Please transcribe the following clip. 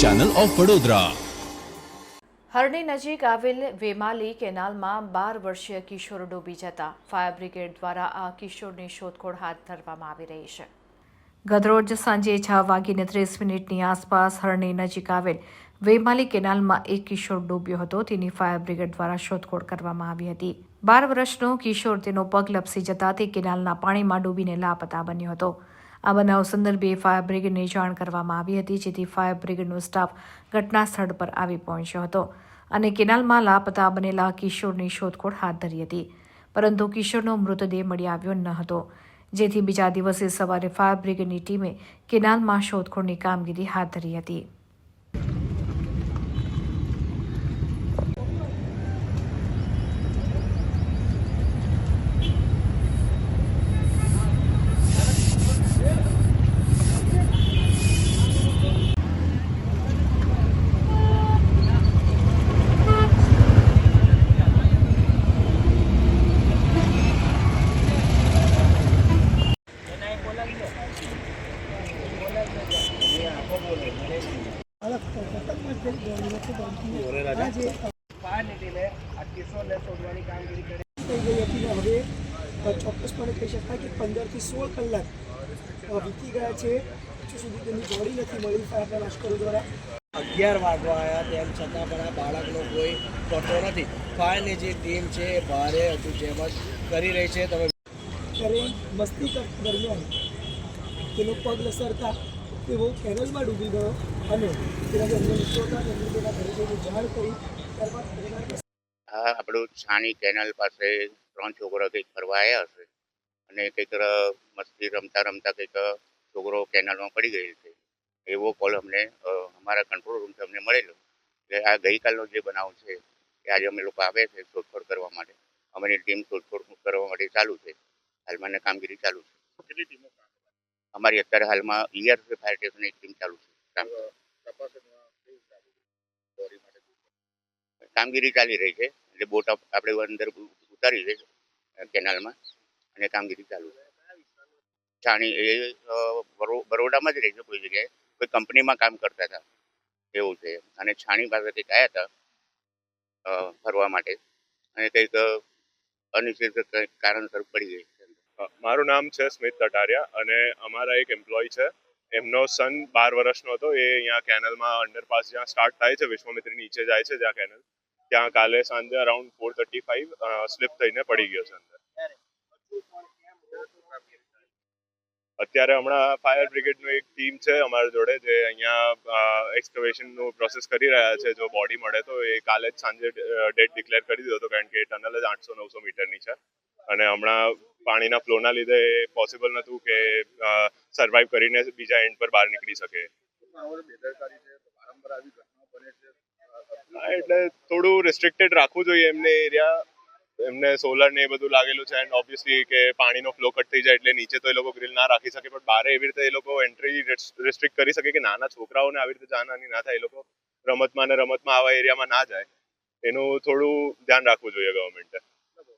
Channel of Vadodara Harni નજીક આવેલ વેમાલી કેનાલમાં બાર વર્ષીય કિશોર ડૂબી જતા. ફાયર બ્રિગેડ દ્વારા આ કિશોરની શોધખોળ હાથ ધરવામાં આવી રહી છે. ગતરોજ સાંજે છ વાગીને ત્રીસ મિનિટની આસપાસ હરણી નજીક આવેલ વેમાલી કેનાલમાં એક કિશોર ડૂબ્યો હતો. તેની ફાયર બ્રિગેડ દ્વારા શોધખોળ કરવામાં આવી હતી. બાર વર્ષનો કિશોર તેનો પગ લપસી જતા તે કેનાલના પાણીમાં ડૂબીને લાપતા બન્યો હતો. આ બનાવ સંદર્ભે ફાયર બ્રિગેડને જાણ કરવામાં આવી હતી, જેથી ફાયર બ્રિગેડનો સ્ટાફ ઘટના સ્થળ પર આવી પહોંચ્યો હતો અને કેનાલમાં લાપતા બનેલા કિશોરની શોધખોળ હાથ ધરી હતી. પરંતુ કિશોરનો મૃતદેહ મળી આવ્યો ન હતો, જેથી બીજા દિવસે સવારે ફાયર બ્રિગેડની ટીમે કેનાલમાં શોધખોળની કામગીરી હાથ ધરી હતી. હતી હવે ચોક્કસપણે કહી શકાય કે પંદરથી સોળ કલાક વીતી ગયા છે હજુ સુધી તેની જોડી નથી મળી ફાયરના લશ્કરો દ્વારા અગિયાર વાગવા આવ્યા તેમ છતાં પણ આ બાળકનો કોઈ પતો નથી. ફાયરની જે ટીમ છે ભારે હજુ જેમ જ કરી રહી છે. તમે ત્યારે મસ્તી દરમિયાન તેનો પગ લસરતા તેઓ કેનલમાં ડૂબી ગયો અને તેના જાણ કરી. ત્યારબાદ પરિવારને આપણું છાણી કેનલ પાસે ત્રણ છોકરા કંઈક ફરવા આવ્યા હશે અને કંઈક મસ્તી રમતા રમતા કંઈક છોકરો કેનલમાં પડી ગયેલ છે. એવો કોલ અમને અમારા કંટ્રોલ રૂમથી અમને મળેલો. એટલે આ ગઈકાલનો જે બનાવ છે એ આજે અમે લોકો આવે છે શોધખોળ કરવા માટે. અમારી ટીમ શોધખોળ કરવા માટે ચાલુ છે. હાલમાં કામગીરી ચાલુ છે. કેટલી ટીમો અમારી અત્યારે હાલમાં ઈઆરસી ફાયર સ્ટેશનની ટીમ ચાલુ છે. કામગીરી ચાલી રહી છે. એટલે બોટ આપણે અંદર ઉતારી છે કેનાલમાં, અને કામગીરી ચાલુ છે. છાણી એ બરોડામાં જ રહે છે કોઈ જગ્યાએ. કોઈ કંપનીમાં કામ કરતા હતા. એવું છે. અને છાણી પાસે કંઈક આવ્યા હતા ફરવા માટે. અને કંઈક અનિશ્ચિત કંઈક કારણસર પડી ગઈ. મારું નામ છે સ્મિત તટારિયા અને અમારા એક એમ્પ્લોય છે. એમનો સન બાર વર્ષનો હતો. એ અહીંયા કેનલમાં અંડરપાસ જ્યાં સ્ટાર્ટ થાય છે, વિશ્વામિત્રી નીચે જાય છે જ્યાં કેનલ. ત્યાં કાલે સાંજે around four thirty five sleep થઈને પડી ગયો છે અંદર. અત્યારે હમણાં ફાયર બ્રિગેડનું એક ટીમ છે અમારા જોડે, જે અહીંયા એક્સકવેશનનું પ્રોસેસ કરી રહ્યા છે, જો બોડી મળે તો. એ કાલે જ સાંજે ડેટ ડિક્લેર કરી દીધો હતો કારણ કે ટનલ જ આઠસો નવસો મીટરની છે. અને હમણાં પાણીના ફ્લોના લીધે એ પોસિબલ નહોતું કે સર્વાઈવ કરીને બીજા એન્ડ પર બહાર નીકળી શકે. એટલે થોડું રિસ્ટ્રિક્ટેડ રાખવું જોઈએ એમને એરિયા એમને સોલર ને એ બધું લાગેલું છે એન્ડ ઓબ્વિયસલી કે પાણીનો ફ્લો કટ થઈ જાય એટલે નીચે તો એ લોકો ગ્રીલ ના રાખી શકે પણ બહાર એવી રીતે એ લોકો એન્ટ્રી રિસ્ટ્રિક્ટ કરી શકે કે નાના છોકરાઓને આવી રીતે જાનહાની ના થાય, એ લોકો રમતમાં ને રમતમાં આવા એરિયામાં ના જાય. એનું થોડું ધ્યાન રાખવું જોઈએ ગવર્મેન્ટે